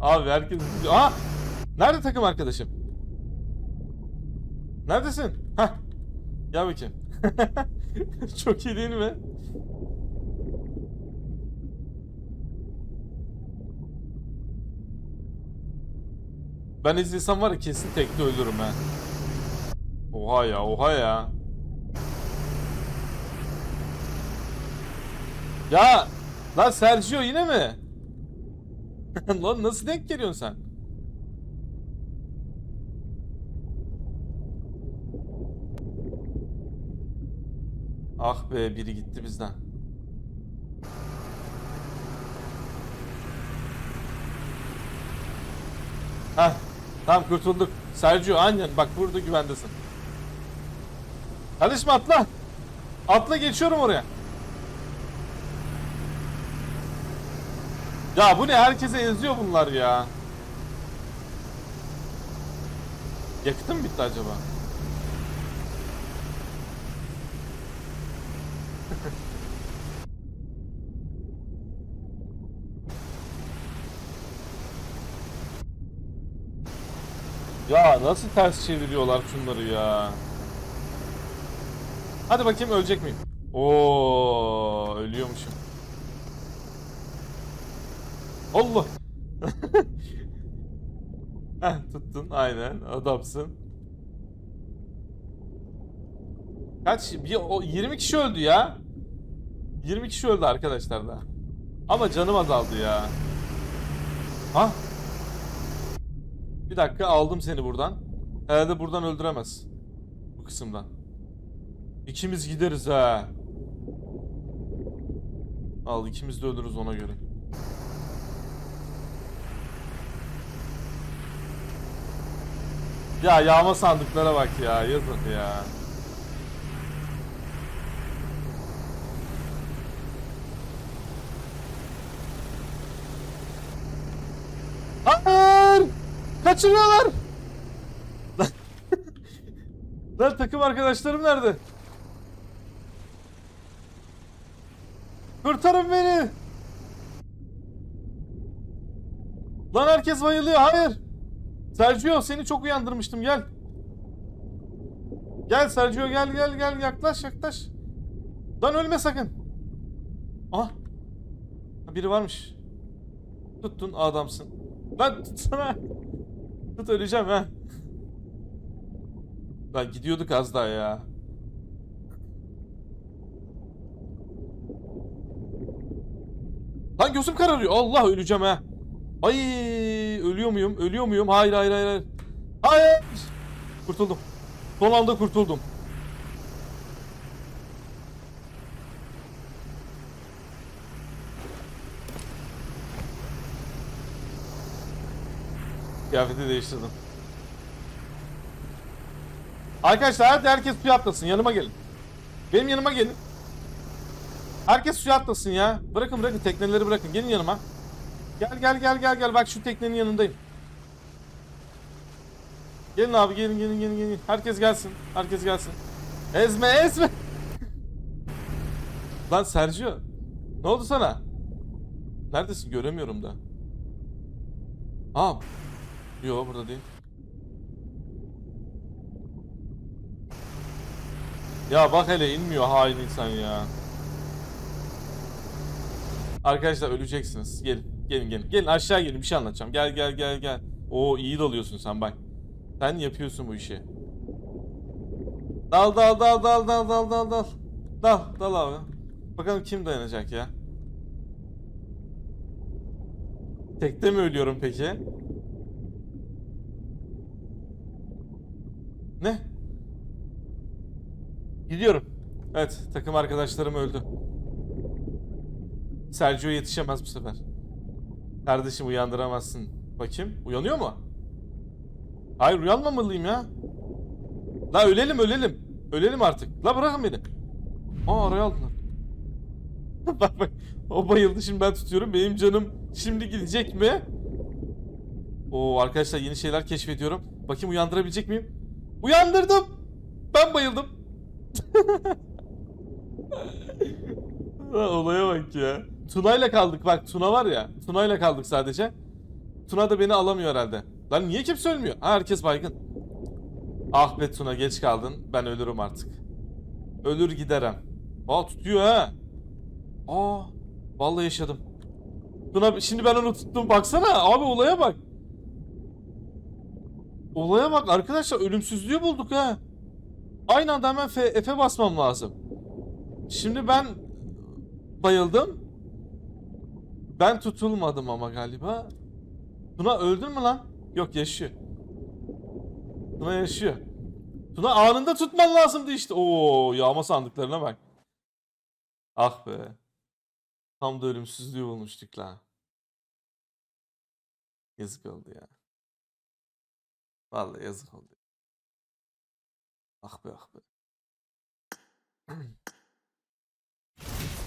Abi herkes... Aa! Nerede takım arkadaşım? Neredesin? Hah. Gel bakayım. Çok iyi değil mi? Ben izlesem var ya kesin tekte ölürüm ha. Oha ya, oha ya. Ya! Lan Sergio yine mi? Lan nasıl denk geliyorsun sen? Ah be biri gitti bizden. Heh tamam kurtulduk. Sergio aynen bak burada güvendesin. Kardeşim atla. Atla geçiyorum oraya. Ya bu ne herkese eziyor bunlar ya. Yakıtı mı bitti acaba? Ya nasıl ters çeviriyorlar şunları ya. Hadi bakayım ölecek miyim? Oo ölüyormuşum. Allah. Heh tuttun aynen adamsın. Kaç? Bir, o 20 kişi öldü ya. 20 kişi öldü arkadaşlar da. Ama canım azaldı ya. Ha? Bir dakika aldım seni buradan. Herhalde buradan öldüremez. Bu kısımdan. İkimiz gideriz ha. Al ikimiz de ölürüz ona göre. Ya yağma sandıklara bak ya yazık ya. Hayır! Kaçırıyorlar! Lan- takım arkadaşlarım nerede? Kurtarın beni! Lan herkes bayılıyor, hayır! Sergio seni çok uyandırmıştım, gel. Gel Sergio gel gel gel yaklaş yaklaş. Lan ölme sakın. Aha. Biri varmış. Tuttun adamsın. Lan tutsana. Tut öleceğim ha. Lan gidiyorduk az daha ya. Lan gözüm kararıyor. Allah öleceğim ha. Ay ölüyor muyum? Ölüyor muyum? Hayır hayır hayır. Hayır. Kurtuldum. Son anda kurtuldum. Kıyafeti değiştirdim. Arkadaşlar hadi herkes suya atlasın. Yanıma gelin. Benim yanıma gelin. Herkes suya atlasın ya. Bırakın bırakın tekneleri bırakın. Gelin yanıma. Gel gel gel gel gel. Bak şu teknenin yanındayım. Gelin abi gelin gelin gelin gelin. Herkes gelsin. Herkes gelsin. Ezme ezme. Lan Sergio. Ne oldu sana? Neredesin? Göremiyorum da. Aa. Yo burada değil. Ya bak hele inmiyor hain insan ya. Arkadaşlar öleceksiniz. Gelin. Gelin gelin. Gelin aşağı gelin bir şey anlatacağım. Gel gel gel gel. Oo iyi dalıyorsun sen bak. Sen yapıyorsun bu işi. Dal dal dal dal dal dal dal dal. Dal dal abi. Bakalım kim dayanacak ya. Tekte mi ölüyorum peki? Ne? Gidiyorum. Evet, takım arkadaşlarım öldü. Sergio yetişemez bu sefer. Kardeşim uyandıramazsın. Bakayım, uyanıyor mu? Hayır, uyanmamalıyım ya. La ölelim, ölelim. Ölelim artık. La bırakın beni. Aa araya aldılar. bak bak. O bayıldı şimdi ben tutuyorum. Benim canım şimdi gidecek mi? Oo arkadaşlar yeni şeyler keşfediyorum. Bakayım uyandırabilecek miyim? Uyandırdım. Ben bayıldım. Olaya bak ya. Tuna'yla kaldık bak Tuna var ya. Tuna'yla kaldık sadece. Tuna da beni alamıyor herhalde. Lan niye kimse ölmüyor? Ha herkes baygın. Ah be Tuna geç kaldın. Ben ölürüm artık. Ölür giderim. Aa tutuyor ha. Aa vallahi yaşadım. Tuna şimdi ben onu tuttum baksana abi olaya bak. Olaya bak arkadaşlar ölümsüzlüğü bulduk ha. Aynı anda hemen F'e basmam lazım. Şimdi ben bayıldım. Ben tutulmadım ama galiba. Tuna öldün mü lan? Yok yaşıyor. Tuna yaşıyor. Tuna anında tutman lazımdı işte. Oo yağma sandıklarına bak. Ah be. Tam da ölümsüzlüğü bulmuştuk la. Yazık oldu ya. Vallahi yazık oldu. Ah be ah be.